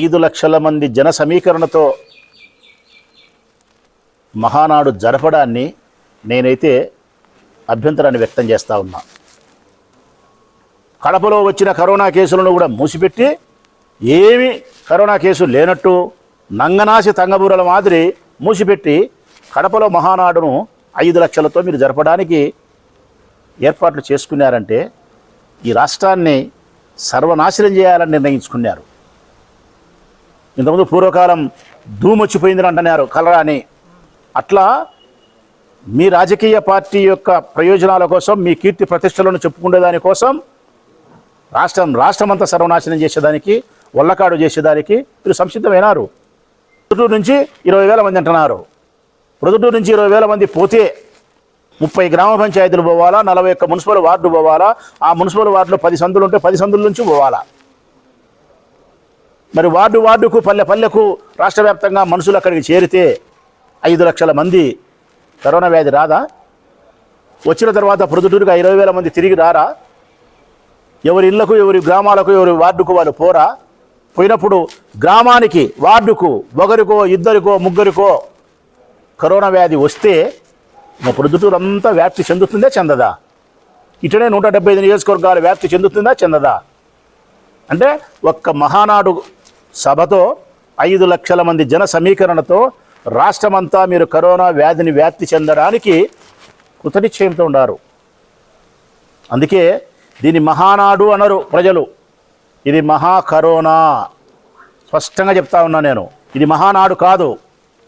ఐదు లక్షల మంది జన సమీకరణతో మహానాడు జరపడాన్ని నేనైతే అభ్యంతరాన్ని వ్యక్తం చేస్తూ ఉన్నా. కడపలో వచ్చిన కరోనా కేసులను కూడా మూసిపెట్టి ఏమి కరోనా కేసులు లేనట్టు నంగనాసి తంగబూరల మాదిరి మూసిపెట్టి కడపలో మహానాడును ఐదు లక్షలతో మీరు జరపడానికి ఏర్పాట్లు చేసుకున్నారంటే ఈ రాష్ట్రాన్ని సర్వనాశనం చేయాలని నిర్ణయించుకున్నారు. ఇంతకుముందు పూర్వకాలం ధూమొచ్చిపోయిందని అంటున్నారు కలరా అని అట్లా మీ రాజకీయ పార్టీ యొక్క ప్రయోజనాల కోసం మీ కీర్తి ప్రతిష్టలను చెప్పుకునే దానికోసం రాష్ట్రం రాష్ట్రమంతా సర్వనాశనం చేసేదానికి వల్లకాడు చేసేదానికి మీరు సంసిద్ధమైనారు. ప్రొద్దుటూరు నుంచి ఇరవై వేల మంది అంటున్నారు. ప్రొద్దుటూరు నుంచి ఇరవై వేల మంది పోతే ముప్పై గ్రామ పంచాయతీలు పోవాలా నలభై ఒక్క మున్సిపల్ వార్డు పోవాలా ఆ మున్సిపల్ వార్డులో పది సందులు ఉంటే పది సందుల నుంచి పోవాలా? మరి వార్డు వార్డుకు పల్లె పల్లెకు రాష్ట్ర వ్యాప్తంగా మనుషులు అక్కడికి చేరితే ఐదు లక్షల మంది కరోనా వ్యాధి రాదా? వచ్చిన తర్వాత ప్రొద్దుటూరుగా ఇరవై వేల మంది తిరిగి రారా? ఎవరి ఇళ్ళకు ఎవరి గ్రామాలకు ఎవరి వార్డుకు వాళ్ళు పోరా? పోయినప్పుడు గ్రామానికి వార్డుకు ఒకరికో ఇద్దరికో ముగ్గురికో కరోనా వ్యాధి వస్తే మా ప్రొద్దుటూరు అంతా వ్యాప్తి చెందుతుందా చెందదా? ఇటనే నూట డెబ్బై ఐదు నియోజకవర్గాలు వ్యాప్తి చెందుతుందా చెందదా? అంటే ఒక్క మహానాడు సభతో ఐదు లక్షల మంది జన సమీకరణతో రాష్ట్రమంతా మీరు కరోనా వ్యాధిని వ్యాప్తి చెందడానికి కృతనిశ్చయంతో ఉన్నారు. అందుకే దీన్ని మహానాడు అనరు ప్రజలు. ఇది మహా కరోనా స్పష్టంగా చెప్తా ఉన్నా నేను. ఇది మహానాడు కాదు.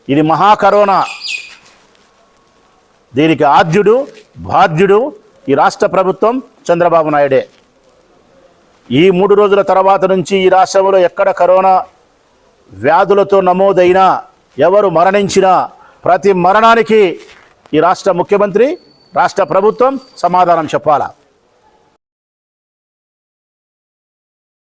ఇది మహా కరోనా దీనికి ఆద్యుడు బాధ్యుడు ఈ రాష్ట్ర ప్రభుత్వం చంద్రబాబు నాయుడే. ఈ మూడు రోజుల తర్వాత నుంచి ఈ రాష్ట్రంలో ఎక్కడ కరోనా వ్యాధులతో నమోదైనా ఎవరు మరణించినా ప్రతి మరణానికి ఈ రాష్ట్ర ముఖ్యమంత్రి రాష్ట్ర ప్రభుత్వం సమాధానం చెప్పాలా?